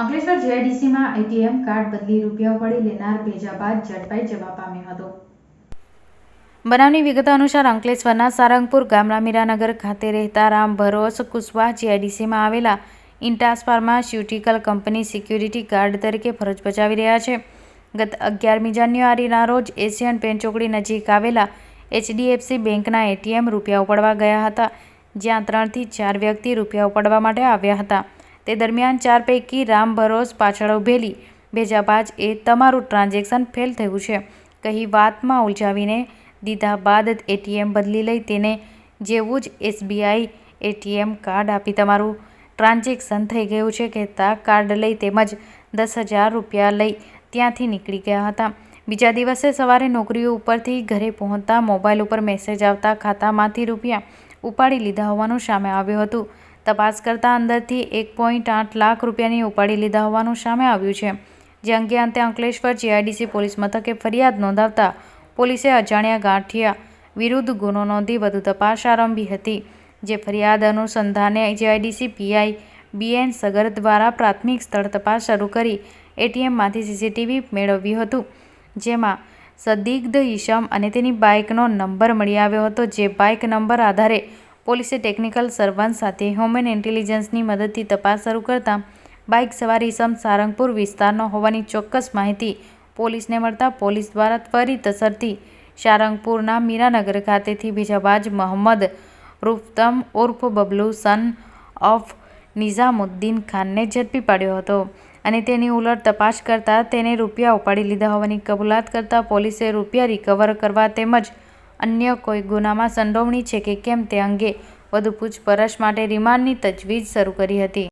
Ankleshwar જીઆઈડીસીમાં ATM card બદલી રૂપિયા ઉપાડી લેનાર ભેજા બાદ ઝડપાઈ જવા પામ્યો હતો. બનાવની વિગત અનુસાર અંકલેશ્વરના સારંગપુર ગામના મીરાનગર ખાતે રહેતા રામ ભરોસ કુશવાહ જીઆઈડીસીમાં આવેલા Intas pharmaceutical company security guard તરીકે ફરજ બજાવી રહ્યા છે. ગત અગિયારમી જાન્યુઆરીના રોજ એશિયન પેન ચોકડી નજીક આવેલા એચડીએફસી બેંકના એટીએમ રૂપિયા ઉપાડવા ગયા હતા, જ્યાં ત્રણથી ચાર વ્યક્તિ રૂપિયા ઉપાડવા માટે આવ્યા હતા. તે દરમિયાન ચાર પૈકી રામ ભરોસ પાછળ ઉભેલી. ભેજાબાજ એ તમારું ટ્રાન્ઝેક્શન ફેલ થયું છે. કહી વાતમાં ઉલઝાવીને દીધા બાદ એટીએમ બદલી લઈ તેને જેવું જ એસબીઆઈ એટીએમ કાર્ડ આપી તમારું ટ્રાન્ઝેક્શન થઈ ગયું છે કહેતા કાર્ડ લઈ તેમજ દસ હજાર રૂપિયા લઈ ત્યાંથી નીકળી ગયા હતા. બીજા દિવસે સવારે નોકરીઓ ઉપરથી ઘરે પહોંચતા મોબાઈલ ઉપર મેસેજ આવતા ખાતામાંથી રૂપિયા ઉપાડી લીધા હોવાનું સામે આવ્યું હતું. તપાસ કરતાં અંદરથી એક પોઈન્ટ આઠ લાખ રૂપિયાની ઉપાડી લીધા હોવાનું સામે આવ્યું છે. જે અંગે અંતે અંકલેશ્વર જીઆઈડીસી પોલીસ મથકે ફરિયાદ નોંધાવતા પોલીસે અજાણ્યા ગાંઠિયા વિરુદ્ધ ગુનો નોંધી વધુ તપાસ આરંભી હતી, જે ફરિયાદ અનુસંધાને જીઆઈડીસી પીઆઈ બીએન સગર દ્વારા પ્રાથમિક સ્થળ તપાસ શરૂ કરી એટીએમમાંથી સીસીટીવી મેળવ્યું હતું, જેમાં સદિગ્ધ ઈશમ અને તેની બાઇકનો નંબર મળી આવ્યો હતો, જે બાઇક નંબર આધારે પોલીસે ટેકનિકલ સર્વન્સ સાથે હ્યુમન ઇન્ટેલિજન્સની મદદથી તપાસ શરૂ કરતા બાઇક સવાર સમ સારંગપુર વિસ્તારનો હોવાની ચોક્કસ માહિતી પોલીસને મળતા પોલીસ દ્વારા ત્વરિત અસરથી સારંગપુરના મીરાનગર ખાતેથી ભેજાબાજ મોહમ્મદ રૂફતમ ઉર્ફ બબલુ સન ઓફ નિઝામુદ્દીન ખાનને ઝડપી પાડ્યો હતો અને તેની ઉલટ તપાસ કરતા તેને રૂપિયા ઉપાડી લીધા હોવાની કબૂલાત કરતાં પોલીસે રૂપિયા રિકવર કરવા તેમજ અન્ય કોઈ ગુનામાં સંડોવણી છે કે કેમ તે અંગે વધુ પૂછપરછ માટે રિમાન્ડની તજવીજ શરૂ કરી હતી.